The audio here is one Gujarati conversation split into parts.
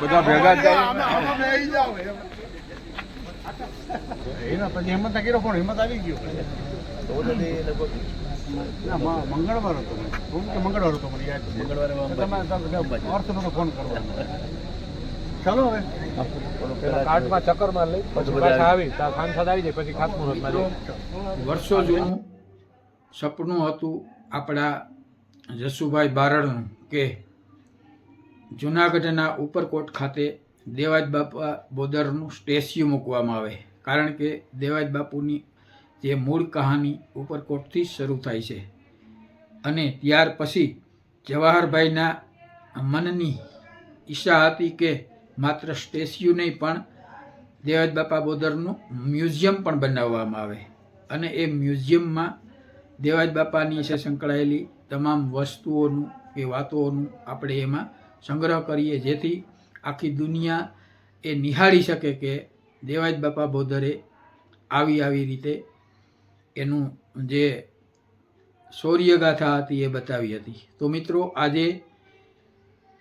બધા ભેગા થાય. એના પછી હિંમત ના કર્યો પણ હિંમત આવી ગયો. મંગળવાર હતો કે મંગળવાર હતો મને યાદ મંગળવારે અર્થ નતો ફોન કરવાનો. ચાલો હવે. કાર્ડમાં ચક્કર લઈ પછી પાછા આવી. ત્યાં સાંસદ આવી જાય પછી જાય વર્ષો જૂનું સપનું હતું આપણા જસુભાઈ બારડનું કે જુનાગઢના ઉપરકોટ ખાતે દેવાજ બાપા બોદરનું સ્ટેચ્યુ મૂકવામાં આવે. કારણ કે દેવાજ બાપુની જે મૂળ કહાની ઉપરકોટથી શરૂ થાય છે. અને ત્યાર પછી જવાહરભાઈના મનની ઈચ્છા હતી કે માત્ર સ્ટેચ્યુ નહીં, પણ દેવાજ બાપા બોદરનું મ્યુઝિયમ પણ બનાવવામાં આવે. અને એ મ્યુઝિયમમાં દેવાજ બાપાની છે સંકળાયેલી તમામ વસ્તુઓનું કે વાતોનું આપણે એમાં સંગ્રહ કરીએ, જેથી આખી દુનિયા એ નિહાળી શકે કે દેવાજ બાપા બોધરે આવી આવી રીતે એનું જે શૌર્યગાથા હતી એ બતાવી હતી. તો મિત્રો, આજે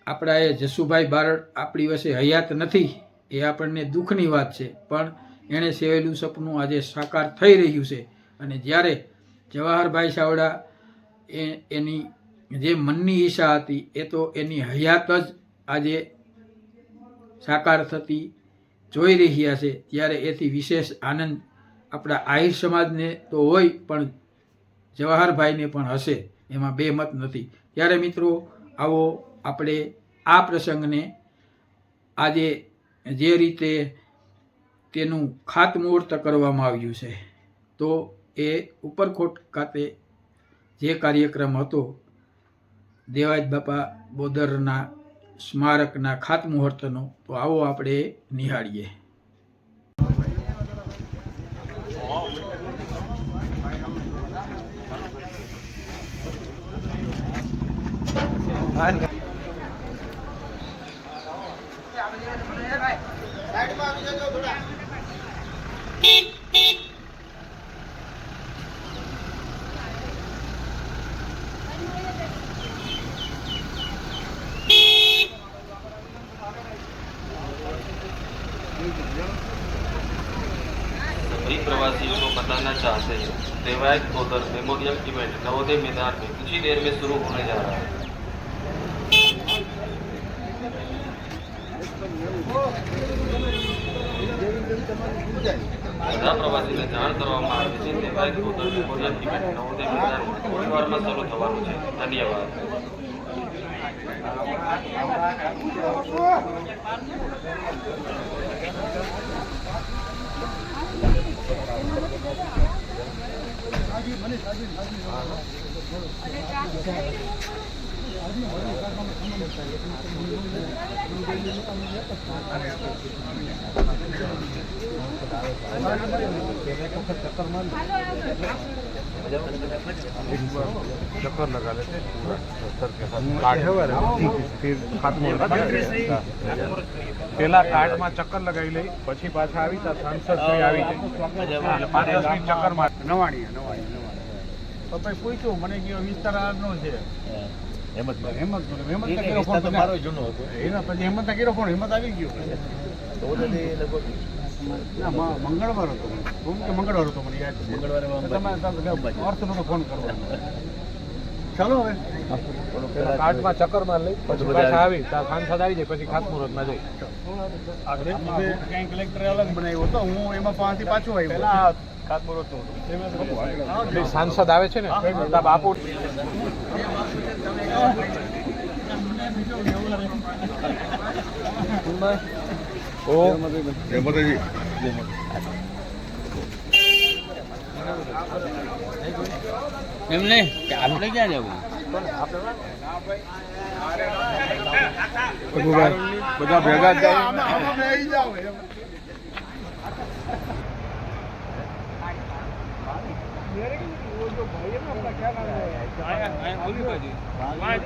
આપણા એ જસુભાઈ બારડ આપણી વચ્ચે હયાત નથી એ આપણને દુઃખની વાત છે, પણ એણે સેવેલું સપનું આજે સાકાર થઈ રહ્યું છે. અને જ્યારે જવાહરભાઈ ચાવડા એ એની જે મનની ઈચ્છા હતી, એ તો એની હયાત જ આજે સાકાર થતી જોઈ રહ્યા છે. ત્યારે એથી વિશેષ આનંદ આપણા આહિર સમાજને તો હોય, પણ જવાહરભાઈને પણ હશે. એમાં બે મત નથી. ત્યારે મિત્રો, આવો આપણે આ પ્રસંગને આજે જે રીતે તેનું ખાતમુહૂર્ત કરવામાં આવ્યું છે, તો એ ઉપરકોટ ખાતે જે કાર્યક્રમ હતો દેવાજ બાપા બોદરના સ્મારકના ખાતમુહૂર્તનો તો આવો આપણે નિહાળીએ. सभी चाहते हैं देवायत कोदर मेमोरियल इवेंट नवोदय मैदान में कुछ ही देर में शुरू होने जा रहा है બધા પ્રવાસીને જાણ કરવામાં આવે છે દેવાયત કોદર મેમોરિયલ ઇવેન્ટ નવોદય મેદાનમાં થોડી વારમાં શરૂ થવાનું છે ધન્યવાદ चक्कर लगा लेते सर के साथ फिर खात्मा પેલા કાર્ડમાં ચક્કર લગાવી લઈ પછી પાછા આવી તા સાંસદ શ્રી આવી જાય. પાંચ દસ મિનિટ ચક્કર માર નવાણી નવાણી નવાણી તો પછી પૂછ્યું મને કયો વિસ્તાર આનો છે. હેમંત હેમંત હેમંત ના ફોન મારો જૂનો હતો. એના પછી હેમંત ના ફોન હિંમત આવી ગયો. ના મંગળવાર હતો. હું કે મંગળવાર હતો મને યાદ છે. તમારે અર્થ નતો ફોન કરવાનો ચાલો હવે. પેલા કાર્ડમાં ચક્કર માર લઈ પછી પાછા આવી. ત્યાં સાંસદ આવી જાય પછી ખાતમુહૂર્તમાં કલેક્ટરે અલગ બનાવ્યો હતો. હું એમાં પાસેથી પાછો આવ્યો. એટલે સાંસદ આવે છે ને? બાપુ. એમને? આપણે ક્યાં જવું બધા ભેગા થાય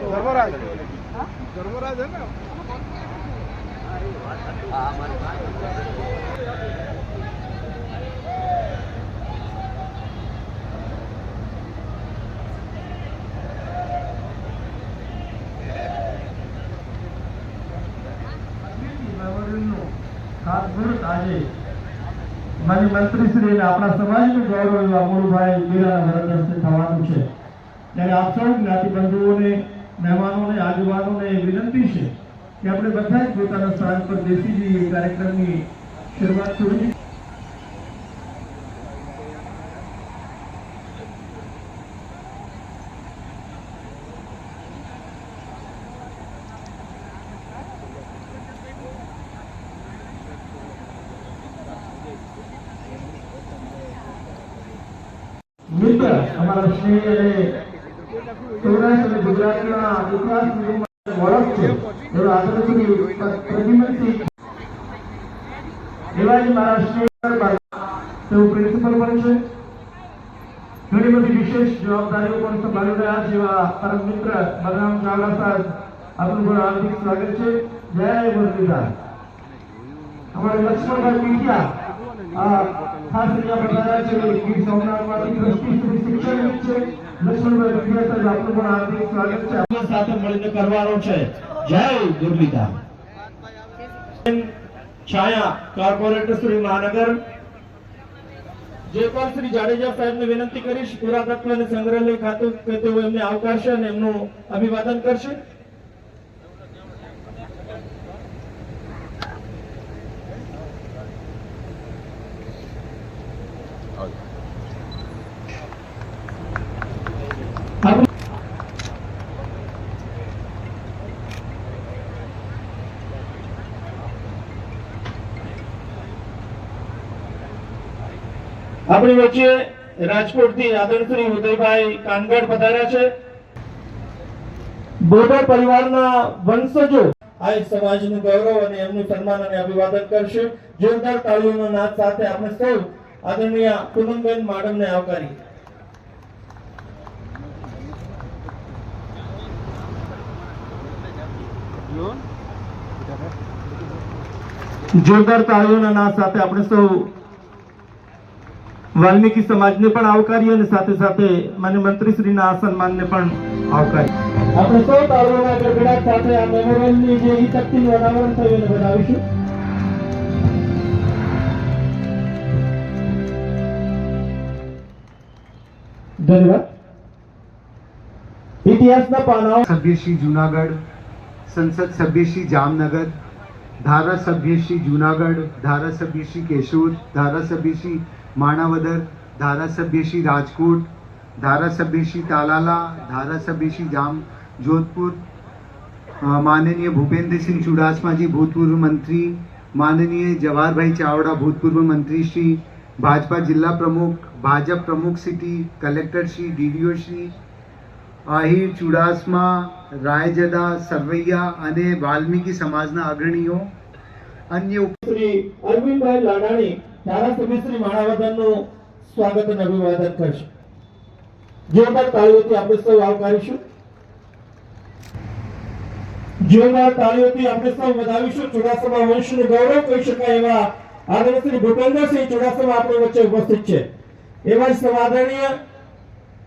ધર્મરાજ ધર્મરાજ હે ને આજે મારી મંત્રીશ્રી અને આપણા સમાજનું ગૌરવ એવા અમોલભાઈ મીરાના વરદ હસ્તે થવાનું છે. ત્યારે આપ સૌ જ્ઞાતિબંધુઓને, મહેમાનોને, આગેવાનોને વિનંતી છે કે આપણે બધા જ પોતાના સ્થાન પર બેસી જઈએ કાર્યક્રમની શરૂઆત થોડી ઘણી બધી વિશેષ જવાબદારીઓ પણ સંભાળી રહ્યા છે સ્વાગત છે. જય મુરલીધર અમારે લક્ષ્મણભાઈ પીઠિયા આપનું પણ શ્રી જાડેજા સાહેબને વિનંતી કરીશ પુરાતત્વ અને સંગ્રહાલય ખાતું તેઓ એમને આવકારશે અને એમનું અભિવાદન કરશે. આપણી વચ્ચે રાજકોટથી આદરણીય ઉદયભાઈ કાનગઢ પધાર્યા છે. બોર્ડર પરિવારના વંશજો. આ સમાજનું ગૌરવ અને એમનું સન્માન અને અભિવાદન કરશે. જોરદાર તાળીઓના નાદ સાથે આપણે સૌ આદરણીય પૂનમબેન માડમને આવકારીએ. જોરદાર તાળીઓના નાદ સાથે આપણે સૌ વાલ્મીકી સમાજને પણ આવકારી અને સાથે સાથે માન્ય મંત્રીશ્રીના આ સન્માનને પણ આવકારી. આપણે સૌ તાળીઓના ગડગડાટ સાથે આ મેમોરિયલની જે ઈ શક્તિનું અનાવરણ થયું એને બનાવીશું. ધન્યવાદ. ઇતિહાસના પાનાઓ. સભ્યશ્રી જુનાગઢ સંસદ સભ્યશ્રી જામનગર ધારાસભ્યશ્રી જુનાગઢ ધારાસભ્યશ્રી કેશોદ ધારાસભ્ય શ્રી માણાવદર, ધારાસભ્ય શ્રી રાજકોટ, ધારાસભ્ય શ્રી તાલાલા, ધારાસભ્ય શ્રી જામ, જોધપુર માનનીય ભૂપેન્દ્રસિંહ ચુડાસમાજી, ભૂતપૂર્વ મંત્રી, માનનીય જવાહરભાઈ ચાવડા, ભૂતપૂર્વ મંત્રી શ્રી, ભાજપા જિલ્લા પ્રમુખ, ભાજપ પ્રમુખ city collector Shri, DDO Shri, Ahir Chudasama, Raijada, Sarvaiya અને વાલ્મીકી સમાજના અગ્રણીઓ, અન્ય અરવિંદભાઈ લાડાણી ધારાસભ્ય શ્રી માણાવદનનું સ્વાગત અને અભિવાદન કરશું. જોરદાર તાળીઓથી આપણે સૌ આવકારીશું. જોરદાર તાળીઓથી આપણે સૌ વધાવીશું. ચુડાસમા વંશનું ગૌરવ કહી શકાય એવા આદરણીય શ્રી ભૂપેન્દ્રસિંહ ચુડાસમા આપણી વચ્ચે ઉપસ્થિત છે. એવા જ સમાદરણીય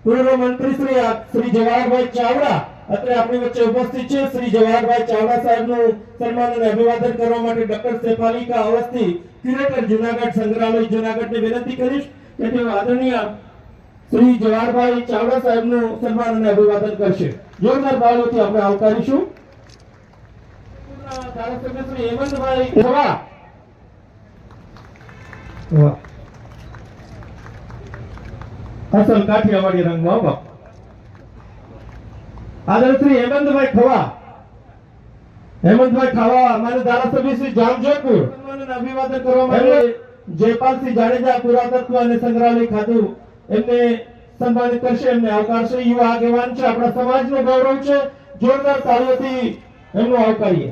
પૂર્વ મંત્રી શ્રી શ્રી જવાહરભાઈ ચાવડા અત્યારે આપણી વચ્ચે ઉપસ્થિત છે શ્રી જવાહરભાઈ ચાવડા સાહેબનું સન્માન અને અભિવાદન કરવા માટે ડોક્ટર શેફાલિકા અવસ્થી, ક્યુરેટર જુનાગઢ સંગ્રહાલય જુનાગઢને વિનંતી કરીશ. કે તેઓ આદરણીય શ્રી જવાહરભાઈ ચાવડા સાહેબનું સન્માન અને અભિવાદન કરશે. જોરદાર તાળીઓથી આપણે આવકારીશું. ધારાસભ્ય શ્રી હેમંતભાઈ ખવા. અસલ કાઠિયાવાડી રંગમાં બાપ આદરણીય શ્રી હેમંતભાઈ ખવા. હેમંતભાઈ ખવા અમારે ધારાસભ્ય શ્રી જામજોધપુર અભિવાદન કરવા માટે જયપાલસિંહ જાડેજા પુરાતત્વ અને સંગ્રહાલય ખાતું એમને સન્માનિત કરશે એમને આવકારશે. યુવા આગેવાન છે આપણા સમાજનું ગૌરવ છે. જોરદાર તાળીઓથી એમનું આવકારીએ.